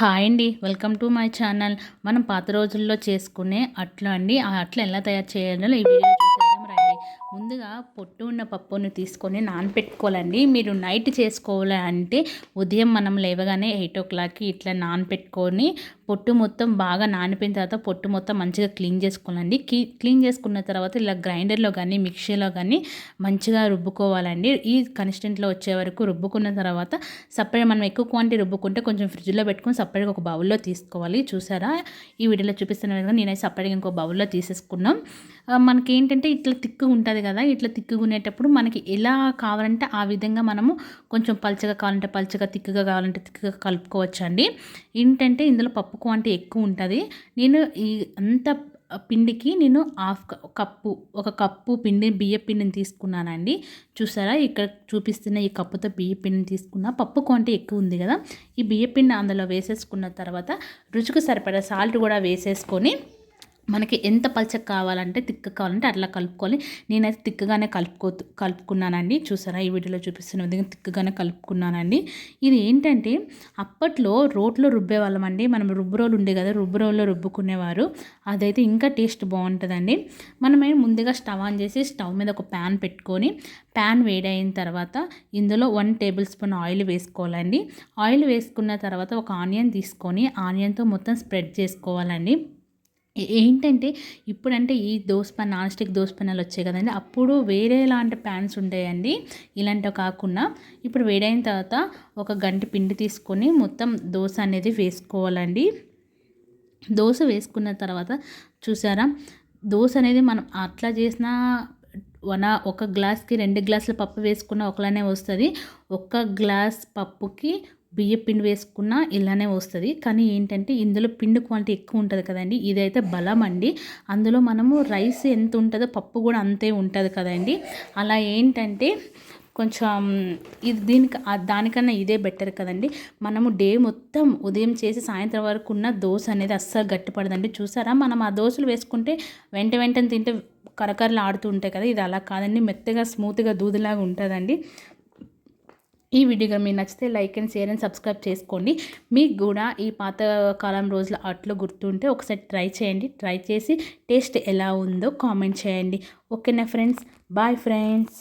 Hi అండి. Welcome to my channel. మనం పాత రోజుల్లో చేసుకునే అట్లు అండి. ఆ అట్లు ఎలా తయారు చేయాలో ఈ వీడియో ముందుగా పొట్టు ఉన్న పప్పును తీసుకొని నానపెట్టుకోవాలండి. మీరు నైట్ చేసుకోవాలి అంటే ఉదయం మనం లేవగానే ఎయిట్ ఓ క్లాక్కి ఇట్లా నానపెట్టుకొని పొట్టు మొత్తం బాగా నానిపోయిన తర్వాత పొట్టు మొత్తం మంచిగా క్లీన్ చేసుకోవాలండి. క్లీన్ చేసుకున్న తర్వాత ఇలా గ్రైండర్లో కానీ మిక్సీలో కానీ మంచిగా రుబ్బుకోవాలండి. ఈ కన్స్టెంట్లో వచ్చే వరకు రుబ్బుకున్న తర్వాత సపరేట్ మనం ఎక్కువ క్వాంటిటీ రుబ్బుకుంటే కొంచెం ఫ్రిడ్జ్లో పెట్టుకుని సపరేట్గా ఒక బౌల్లో తీసుకోవాలి. చూసారా? ఈ వీడియోలో చూపిస్తున్న విధంగా నేనైతే సపరేట్గా ఇంకో బౌల్లో తీసేసుకున్నాం. మనకి ఏంటంటే ఇట్లా తిక్కు ఉంటుంది కదా ఇట్లా తిక్కుకునేటప్పుడు మనకి ఎలా కావాలంటే ఆ విధంగా మనము కొంచెం పల్చగా కావాలంటే పల్చగా తిక్కుగా కావాలంటే తిక్కుగా కలుపుకోవచ్చు అండి ఏంటంటే ఇందులో పప్పు క్వాంటిటీ ఎక్కువ ఉంటుంది. నేను ఈ అంత పిండికి నేను హాఫ్ కప్పు ఒక కప్పు పిండి బియ్య పిండిని తీసుకున్నానండి. చూసారా? ఇక్కడ చూపిస్తున్న ఈ కప్పుతో బియ్య పిండిని తీసుకున్న. పప్పు క్వాంటిటీ ఎక్కువ ఉంది కదా? ఈ బియ్య పిండి అందులో వేసేసుకున్న తర్వాత రుచికి సరిపడా సాల్ట్ కూడా వేసేసుకొని మనకి ఎంత పలచగా కావాలంటే తిక్క కావాలంటే అట్లా కలుపుకోవాలి. నేనైతే తిక్కగానే కలుపుకో కలుపుకున్నానండి. చూసారా? ఈ వీడియోలో చూపిస్తున్న విధంగా తిక్కగానే కలుపుకున్నానండి. ఇది ఏంటంటే అప్పట్లో రోట్లో రుబ్బేవాళ్ళమండి. మనం రుబ్బురోలు ఉండే కదా రుబ్బు రోల్లో రుబ్బుకునేవారు. అదైతే ఇంకా టేస్ట్ బాగుంటుందండి. మనమే ముందుగా స్టవ్ ఆన్ చేసి స్టవ్ మీద ఒక ప్యాన్ పెట్టుకొని ప్యాన్ వేడైన తర్వాత ఇందులో వన్ టేబుల్ స్పూన్ ఆయిల్ వేసుకోవాలండి. ఆయిల్ వేసుకున్న తర్వాత ఒక ఆనియన్ తీసుకొని ఆనియన్తో మొత్తం స్ప్రెడ్ చేసుకోవాలండి. ఏంటంటే ఇప్పుడంటే ఈ దోసపన్ నాన్ స్టిక్ దోసపన్నాలు వచ్చాయి కదండి అప్పుడు వేరే లాంటి ప్యాన్స్ ఉంటాయండి ఇలాంటివి కాకుండా ఇప్పుడు వేడైన తర్వాత ఒక గంట పిండి తీసుకొని మొత్తం దోశ అనేది వేసుకోవాలండి. దోశ వేసుకున్న తర్వాత చూసారా దోశ అనేది మనం అట్లా చేసిన వన ఒక గ్లాస్కి రెండు గ్లాసుల పప్పు వేసుకున్న ఒకలానే వస్తుంది ఒక్క గ్లాస్ పప్పుకి బియ్య పిండి వేసుకున్న ఇలానే వస్తుంది. కానీ ఏంటంటే ఇందులో పిండి క్వాలిటీ ఎక్కువ ఉంటుంది కదండి. ఇదైతే బలం అండి. అందులో మనము రైస్ ఎంత ఉంటుందో పప్పు కూడా అంతే ఉంటుంది కదండి. అలా ఏంటంటే కొంచెం ఇది దీనికి దానికన్నా ఇదే బెటర్ కదండి. మనము డే మొత్తం ఉదయం చేసి సాయంత్రం వరకు ఉన్న దోశ అనేది అస్సలు గట్టిపడదండి చూసారా? మనం ఆ దోశలు వేసుకుంటే వెంట వెంటనే తింటే కరకరలు ఆడుతూ ఉంటాయి కదా. ఇది అలా కాదండి. మెత్తగా స్మూత్గా దూదిలాగా ఉంటుందండి. ఈ వీడియో మీకు నచ్చితే like and share and subscribe చేసుకోండి. మీకు కూడా ఈ పాత కాలం రోజుల అట్లు గుర్తుంటే ఒకసారి ట్రై చేయండి. ట్రై చేసి టేస్ట్ ఎలా ఉందో కామెంట్ చేయండి. ఓకేనా ఫ్రెండ్స్? Bye friends.